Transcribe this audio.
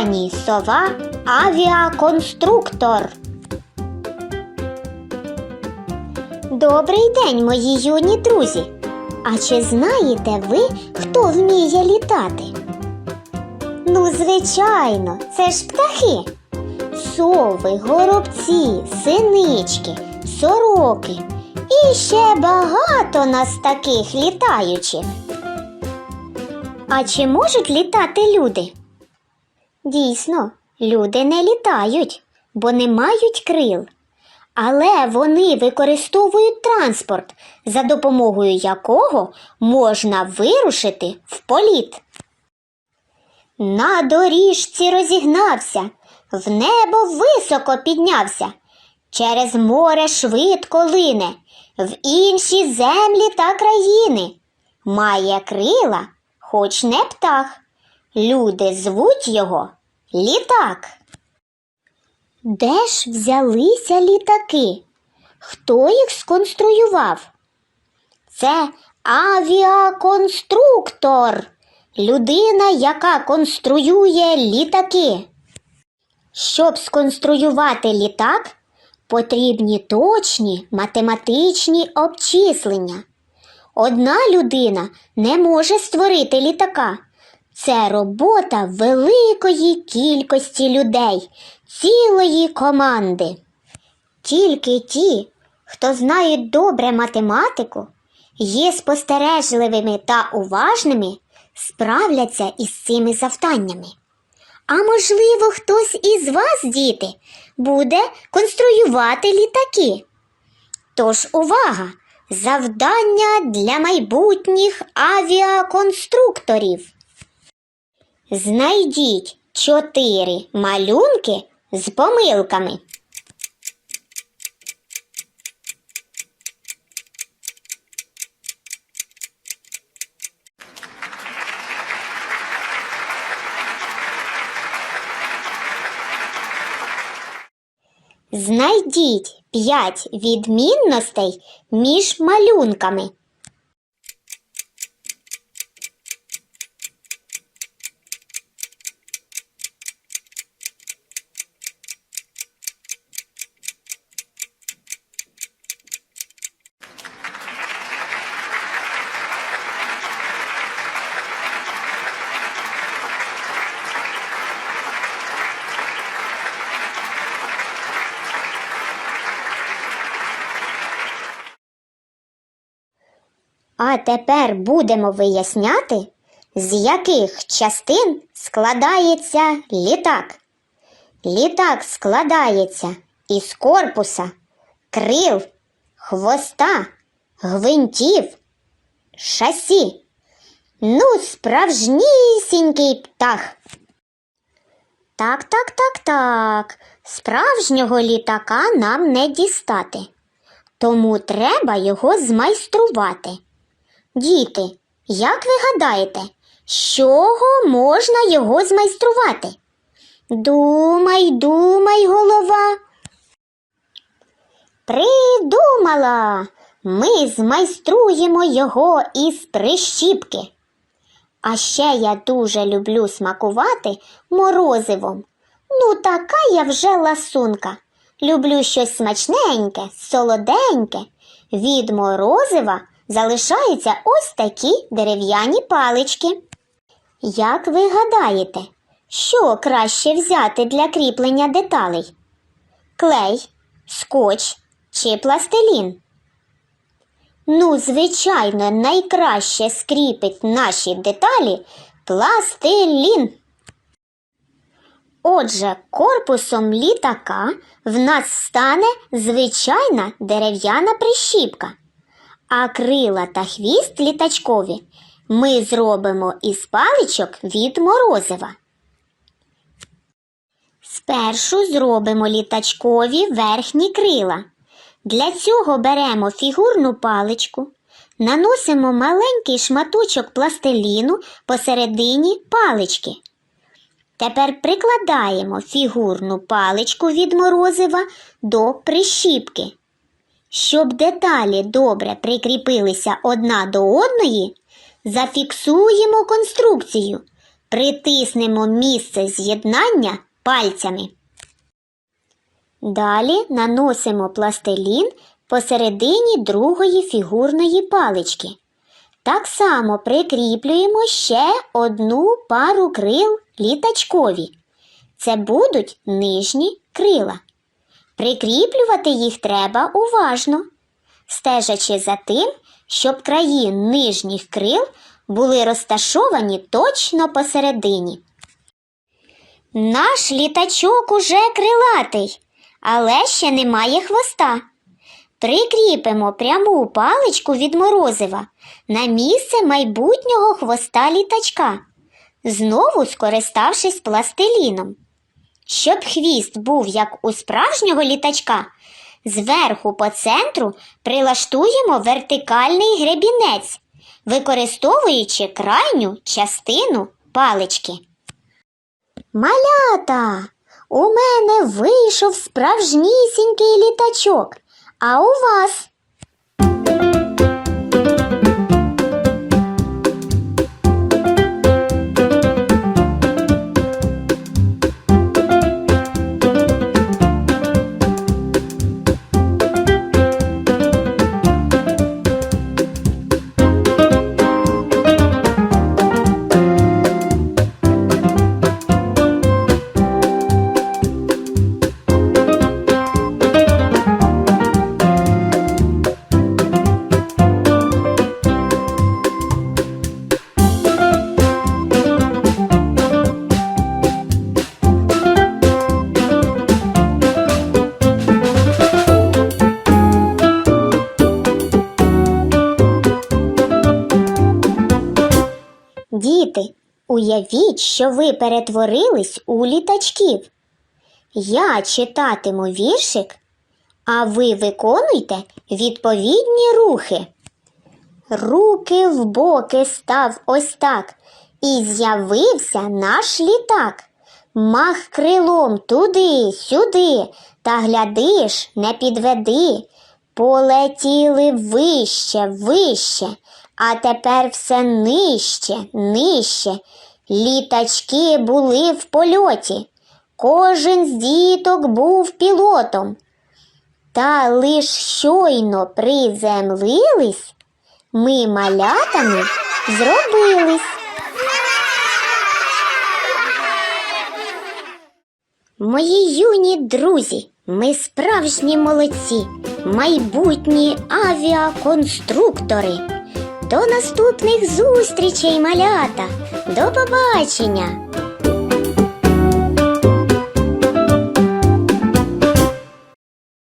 Пані сова авіаконструктор. Добрий день, мої юні друзі. А чи знаєте ви, хто вміє літати? Ну, звичайно, це ж птахи. Сови, горобці, синички, сороки і ще багато нас таких літаючих. А чи можуть літати люди? Дійсно, люди не літають, бо не мають крил. Але вони використовують транспорт, за допомогою якого можна вирушити в політ. На доріжці розігнався, в небо високо піднявся, через море швидко лине, в інші землі та країни. Має крила, хоч не птах. Люди звуть його літак. Де ж взялися літаки? Хто їх сконструював? Це авіаконструктор, людина, яка конструює літаки. Щоб сконструювати літак, потрібні точні математичні обчислення. Одна людина не може створити літака. Це робота великої кількості людей, цілої команди. Тільки ті, хто знають добре математику, є спостережливими та уважними, справляться із цими завданнями. А можливо, хтось із вас, діти, буде конструювати літаки. Тож увага! Завдання для майбутніх авіаконструкторів. Знайдіть чотири малюнки з помилками. Знайдіть п'ять відмінностей між малюнками. А тепер будемо виясняти, з яких частин складається літак. Літак складається із корпуса, крил, хвоста, гвинтів, шасі. Ну, справжнісінький птах. Так, так, так, так. Справжнього літака нам не дістати. Тому треба його змайструвати. Діти, як ви гадаєте, з чого можна його змайструвати? Думай, думай, голова. Придумала. Ми змайструємо його із прищіпки. А ще я дуже люблю смакувати морозивом. Ну, така я вже ласунка. Люблю щось смачненьке, солоденьке. Від морозива залишаються ось такі дерев'яні палички. Як ви гадаєте, що краще взяти для кріплення деталей? Клей, скотч чи пластилін? Ну, звичайно, найкраще скріпить наші деталі пластилін. Отже, корпусом літака в нас стане звичайна дерев'яна прищіпка, а крила та хвіст літачкові ми зробимо із паличок від морозива. Спершу зробимо літачкові верхні крила. Для цього беремо фігурну паличку, наносимо маленький шматочок пластиліну посередині палички. Тепер прикладаємо фігурну паличку від морозива до прищіпки. Щоб деталі добре прикріпилися одна до одної, зафіксуємо конструкцію Притиснемо місце з'єднання пальцями. Далі наносимо пластилін посередині другої фігурної палички. Так само прикріплюємо ще одну пару крил літачкові. Це будуть нижні крила. Прикріплювати їх треба уважно, стежачи за тим, щоб краї нижніх крил були розташовані точно посередині. Наш літачок уже крилатий, але ще немає хвоста. Прикріпимо пряму паличку від морозива на місце майбутнього хвоста літачка, знову скориставшись пластиліном. Щоб хвіст був як у справжнього літачка, зверху по центру прилаштуємо вертикальний гребінець, використовуючи крайню частину палички. Малята, у мене вийшов справжнісінький літачок, а у вас? Діти, уявіть, що ви перетворились у літачків. Я читатиму віршик, а ви виконуйте відповідні рухи. Руки в боки став ось так, і з'явився наш літак. Мах крилом туди, сюди, та глядиш, не підведи. Полетіли вище, вище, а тепер все нижче, нижче. Літачки були в польоті. Кожен з діток був пілотом. Та лиш щойно приземлились, ми малятами зробились. Мої юні друзі, ми справжні молодці, майбутні авіаконструктори. До наступних зустрічей, малята. До побачення!